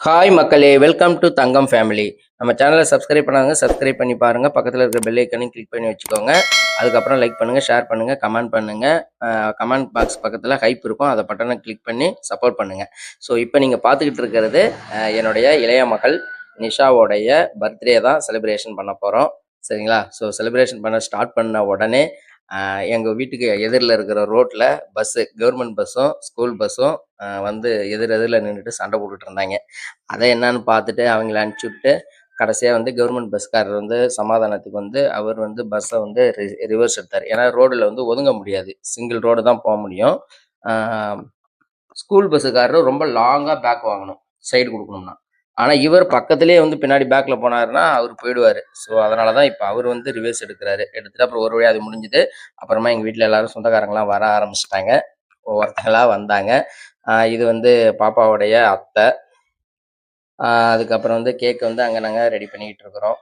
Hi மக்களே. Welcome to Thangam family நம்ம சேனலை சப்ஸ்கிரைப் பண்ணாங்க சப்ஸ்கிரைப் பண்ணி பாருங்கள் பக்கத்தில் இருக்கிற பெல் ஐக்கனையும் கிளிக் பண்ணி வச்சுக்கோங்க. அதுக்கப்புறம் லைக் பண்ணுங்கள் ஷேர் பண்ணுங்கள் கமெண்ட் பண்ணுங்கள் கமெண்ட் பாக்ஸ் பக்கத்தில் ஹைப் இருக்கும். அதை பட்டனை கிளிக் பண்ணி சப்போர்ட் பண்ணுங்கள் ஸோ இப்போ நீங்கள் பார்த்துக்கிட்டு இருக்கிறது என்னுடைய இளைய மகள் நிஷாவோடைய பர்த்டே தான் செலிப்ரேஷன் பண்ண போகிறோம் சரிங்களா? ஸோ செலிப்ரேஷன் பண்ண ஸ்டார்ட் பண்ண உடனே எங்கள் வீட்டுக்கு எதிரில் இருக்கிற ரோட்டில் பஸ்ஸு கவர்மெண்ட் பஸ்ஸும் ஸ்கூல் பஸ்ஸும் வந்து எதிர் எதிரில் நின்றுட்டு சண்டை போட்டுட்டு இருந்தாங்க. அதை என்னன்னு பார்த்துட்டு அவங்கள அனுப்பிச்சி விட்டு கடைசியாக வந்து கவர்மெண்ட் பஸ்காரர் வந்து சமாதானத்துக்கு வந்து அவர் வந்து பஸ்ஸை வந்து ரிவர்ஸ் எடுத்தார். ஏன்னா ரோடில் வந்து ஒதுங்க முடியாது. சிங்கிள் ரோடு தான் போக முடியும். ஸ்கூல் பஸ்ஸுக்காரர் ரொம்ப லாங்காக பேக் வாங்கணும். சைடு கொடுக்கணும்னா. ஆனால் இவர் பக்கத்துலேயே வந்து பின்னாடி பேக்கில் போனாருன்னா அவர் போயிடுவார். ஸோ அதனால தான் இப்போ அவர் வந்து ரிவர்ஸ் எடுக்கிறாரு. எடுத்துட்டு அப்புறம் ஒரு வழியாக அது முடிஞ்சுது. அப்புறமா எங்கள் வீட்டில் எல்லாரும் சொந்தக்காரங்களாம் வர ஆரம்பிச்சிட்டாங்க. ஒவ்வொருத்தங்களா வந்தாங்க. இது வந்து பாப்பாவுடைய அத்தை. அதுக்கப்புறம் வந்து கேக் வந்து அங்கே நாங்கள் ரெடி பண்ணிக்கிட்டு இருக்கிறோம்.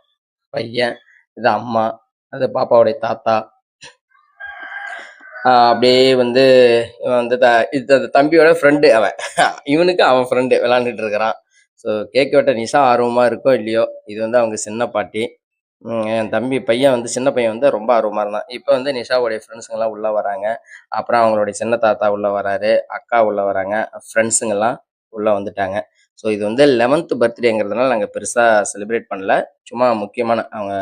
பையன் இது அம்மா அது பாப்பாவுடைய தாத்தா. அப்படியே வந்து இவன் வந்து த இது அந்த தம்பியோட ஃப்ரெண்டு அவன். இவனுக்கு அவன் ஃப்ரெண்டு விளாண்டுட்டு இருக்கிறான். ஸோ கேக் வெட்ட நிஷா ஆர்வமாக இருக்கோ இல்லையோ இது வந்து அவங்க சின்ன பாட்டி. என் தம்பி பையன் வந்து சின்ன பையன் வந்து ரொம்ப ஆர்வமாக இருந்தான். இப்போ வந்து நிஷாவுடைய ஃப்ரெண்ட்ஸுங்கெல்லாம் உள்ளே வராங்க. அப்புறம் அவங்களுடைய சின்ன தாத்தா உள்ளே வராரு அக்கா உள்ளே வராங்க ஃப்ரெண்ட்ஸுங்கெல்லாம் உள்ளே வந்துட்டாங்க. ஸோ இது வந்து லெவன்த்து பர்த்டேங்கிறதுனால நாங்கள் பெருசாக செலிப்ரேட் பண்ணல. சும்மா முக்கியமான அவங்க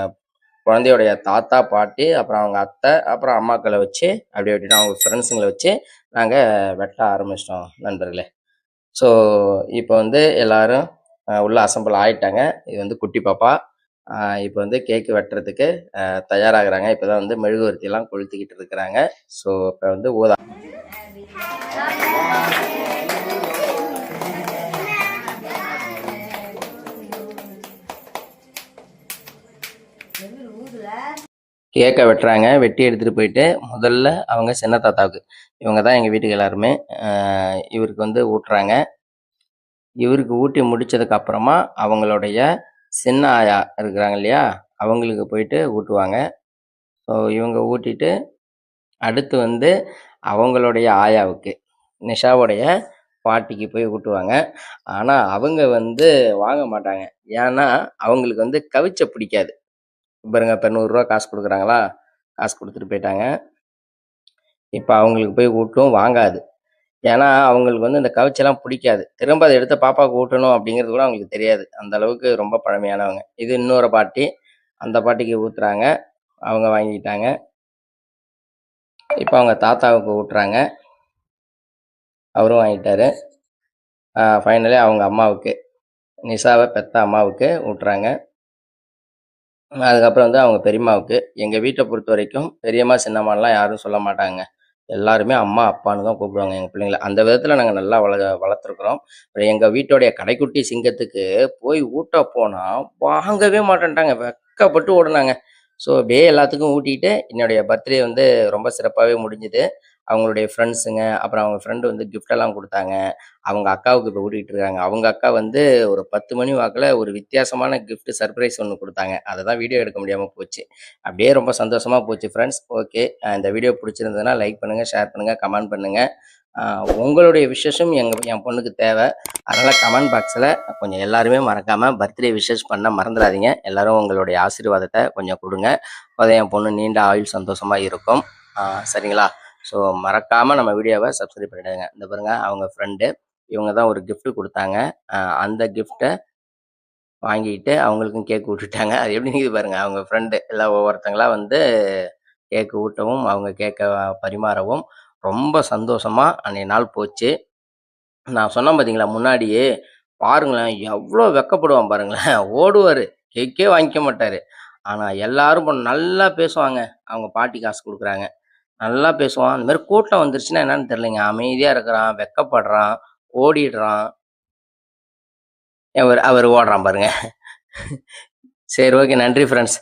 குழந்தையோடைய தாத்தா பாட்டி அப்புறம் அவங்க அத்தை அப்புறம் அம்மாக்களை வச்சு அப்படியே அப்படின்னா அவங்க ஃப்ரெண்ட்ஸுங்களை வச்சு நாங்கள் வெட்ட ஆரம்பிச்சிட்டோம் நண்பர்களே. ஸோ இப்போ வந்து எல்லாரும் உள்ள அசம்பிள் ஆயிட்டாங்க. இது வந்து குட்டி பாப்பா. இப்போ வந்து கேக்கு வெட்டுறதுக்கு அஹ், தயாராகிறாங்க. இப்போ தான் வந்து மெழுகுவர்த்தியெல்லாம் கொளுத்துக்கிட்டு கொளுத்திக்கிட்டு இருக்கிறாங்க. ஸோ இப்போ வந்து ஊதா கேக்கை வெட்டுறாங்க வெட்டி எடுத்துகிட்டு போயிட்டு முதல்ல அவங்க சின்ன தாத்தாவுக்கு. இவங்க தான் எங்கள் வீட்டுக்கு எல்லாருமே இவருக்கு வந்து ஊட்டுறாங்க. இவருக்கு ஊட்டி முடித்ததுக்கு அப்புறமா அவங்களுடைய சின்ன ஆயா இருக்கிறாங்க இல்லையா அவங்களுக்கு போயிட்டு ஊட்டுவாங்க. ஸோ இவங்க ஊட்டிட்டு அடுத்து வந்து அவங்களுடைய ஆயாவுக்கு நிஷாவுடைய பாட்டிக்கு போய் ஊட்டுவாங்க. ஆனால் அவங்க வந்து வாங்க மாட்டாங்க. ஏன்னா அவங்களுக்கு வந்து கவிச்ச பிடிக்காது. பாருங்க இப்போ நூறுரூவா காசு கொடுக்குறாங்களா? காசு கொடுத்துட்டு போயிட்டாங்க. இப்போ அவங்களுக்கு போய் ஊட்டும் வாங்காது. ஏன்னா அவங்களுக்கு வந்து இந்த கவிச்செல்லாம் பிடிக்காது. திரும்ப அதை எடுத்து பாப்பாவுக்கு ஊட்டணும் அப்படிங்கிறது கூட அவங்களுக்கு தெரியாது. அந்த அளவுக்கு ரொம்ப பழமையானவங்க. இது இன்னொரு பாட்டி. அந்த பாட்டிக்கு ஊத்துறாங்க. அவங்க வாங்கிக்கிட்டாங்க இப்போ அவங்க தாத்தாவுக்கு ஊட்டுறாங்க. அவரும் வாங்கிட்டாரு. ஃபைனலி அவங்க அம்மாவுக்கு. நிஷாவை பெத்த அம்மாவுக்கு ஊட்டுறாங்க. அதுக்கப்புறம் வந்து அவங்க பெரியம்மாவுக்கு எங்கள் வீட்டை பொறுத்த வரைக்கும் பெரியம்மா சின்னம்மாலாம் யாரும் சொல்ல மாட்டாங்க. எல்லாருமே அம்மா அப்பான்னு தான் கூப்பிடுவாங்க எங்கள் பிள்ளைங்கள. அந்த விதத்தில் நாங்கள் நல்லா வள வளர்த்துருக்குறோம். எங்கள் வீட்டோடைய கடைக்குட்டி சிங்கத்துக்கு போய் ஊட்ட போனால் வாங்கவே மாட்டேன்ட்டாங்க. வெக்கப்பட்டு ஓடுனாங்க. ஸோ அப்படியே எல்லாத்துக்கும் ஊட்டிட்டு என்னுடைய பர்த்டே வந்து ரொம்ப சிறப்பாகவே முடிஞ்சுது. அவங்களுடைய ஃப்ரெண்ட்ஸுங்க அப்புறம் அவங்க ஃப்ரெண்டு வந்து கிஃப்டெல்லாம் கொடுத்தாங்க. அவங்க அக்காவுக்கு இப்போ கூட்டிகிட்டு இருக்காங்க. அவங்க அக்கா வந்து ஒரு பத்து மணி வாக்கில் ஒரு வித்தியாசமான கிஃப்ட் சர்ப்ரைஸ் ஒன்று கொடுத்தாங்க. அதை தான் வீடியோ எடுக்க முடியாமல் போச்சு. அப்படியே ரொம்ப சந்தோஷமாக போச்சு ஃப்ரெண்ட்ஸ் ஓகே இந்த வீடியோ பிடிச்சிருந்ததுன்னா லைக் பண்ணுங்கள் ஷேர் பண்ணுங்கள் கமெண்ட் பண்ணுங்கள் உங்களுடைய விஷஸும் எங்கள் என் பொண்ணுக்கு தேவை. அதனால் கமெண்ட் பாக்ஸில் கொஞ்சம் எல்லாருமே மறக்காமல் பர்த்டே விஷஸ் பண்ண மறந்துடாதீங்க. எல்லோரும் உங்களுடைய ஆசீர்வாதத்தை கொஞ்சம் கொடுங்க. அப்போ என் பொண்ணு நீண்ட ஆயுள் சந்தோஷமாக இருக்கும். சரிங்களா? ஸோ மறக்காமல் நம்ம வீடியோவை சப்ஸ்கிரைப் பண்ணிடுங்க. இந்த பாருங்க அவங்க ஃப்ரெண்டு இவங்க தான் ஒரு கிஃப்ட் கொடுத்தாங்க. அந்த கிஃப்ட்டை வாங்கிட்டு அவங்களுக்கும் கேக் விட்டுட்டாங்க அது எப்படி இருக்குது பாருங்க அவங்க ஃப்ரெண்டு எல்லாம் ஒவ்வொருத்தங்களா வந்து கேக்கு ஊட்டவும் அவங்க கேக்கை பரிமாறவும் ரொம்ப சந்தோஷமாக அன்றைய நாள் போச்சு. நான் சொன்னேன் பார்த்தீங்களா முன்னாடியே பாருங்களேன் எவ்வளோ வெக்கப்படுவான் பாருங்களேன். ஓடுவார் கேக்கே வாங்கிக்க மாட்டார். ஆனால் எல்லாரும் நல்லா பேசுவாங்க. அவங்க பாட்டி காசு கொடுக்குறாங்க. நல்லா பேசுவான். அந்த மாதிரி கூட்டம் வந்துருச்சுன்னா என்னன்னு தெரியலைங்க. அமைதியாக இருக்கிறான் வெக்கப்படுறான் ஓடிடுறான். அவர் அவர் ஓடுறான் பாருங்க. சரி ஓகே. நன்றி ஃப்ரெண்ட்ஸ்